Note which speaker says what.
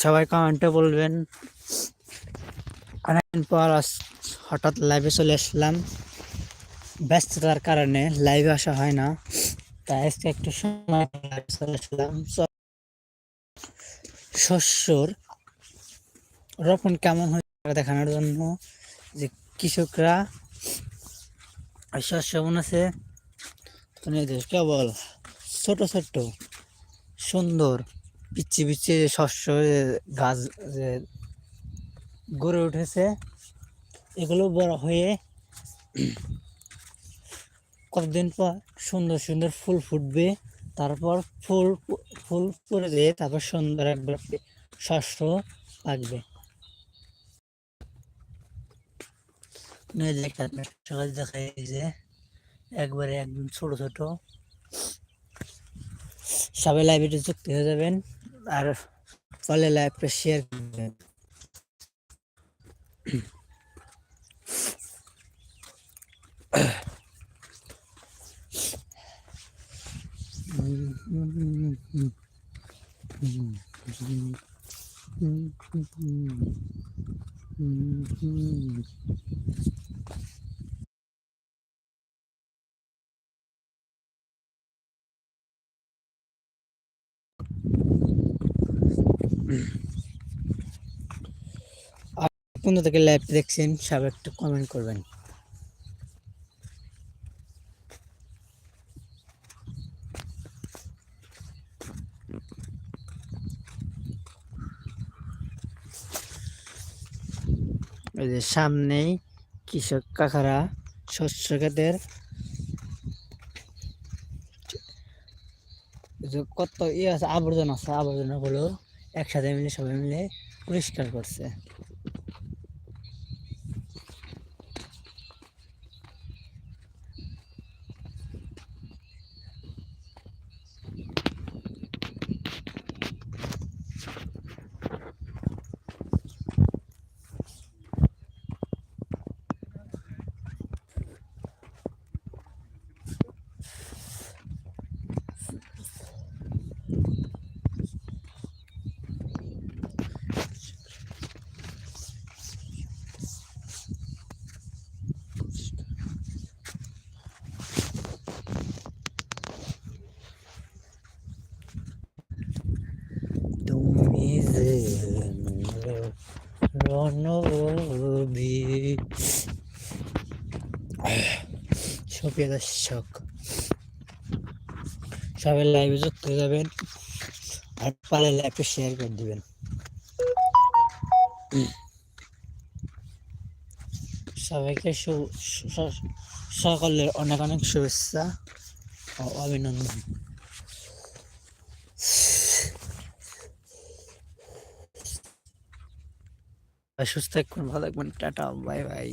Speaker 1: সবাই কমেন্টে বলবেন। অনেকদিন পর হঠাৎ লাইভে চলে আসলাম। ব্যস্ততার কারণে লাইভে আসা হয় না। তাই আজকে একটু সময় live চলে আসলাম। শস্যর রোপণ কেমন হয়েছে দেখানোর জন্য? যে কৃষকরা শস্য আছে? কেবল ছোট ছোট, সুন্দর। পিচ্ছি পিচ্ছি শস্য গাছ গড়ে উঠেছে, এগুলো বড় হয়ে কতদিন পর সুন্দর সুন্দর ফুল ফুটবে, তারপর ফুল ফুল পরে দিয়ে তারপর সুন্দর একবার শস্য পাকবে। সকাল দেখাই যে একবারে একদম ছোট ছোট। সবাই লাইব্রেরি যুক্ত হয়ে যাবেন। আর ফলে লাইভটা শেয়ার করবেন কোন থেকে লাইভ দেখছেন সবাই একটু কমেন্ট করবেন। এই যে সামনেই কৃষক কাকারা শস্য যে কত ইয়ে আছে, আবর্জনা আছে আবর্জনা আবর্জনাগুলো একসাথে মিলে সবাই মিলে পরিষ্কার করছে তুমি যে রণবী সুপ্রিয় দর্শক, সবাই লাইভে যুক্ত হয়ে যাবেন আর পালে লাইভে শেয়ার করে দিবেন। সবাইকে সকলের অনেক অনেক শুভেচ্ছা ও অভিনন্দন। সুস্থ থাকবেন ভালো থাকবেন টাটা বাই বাই।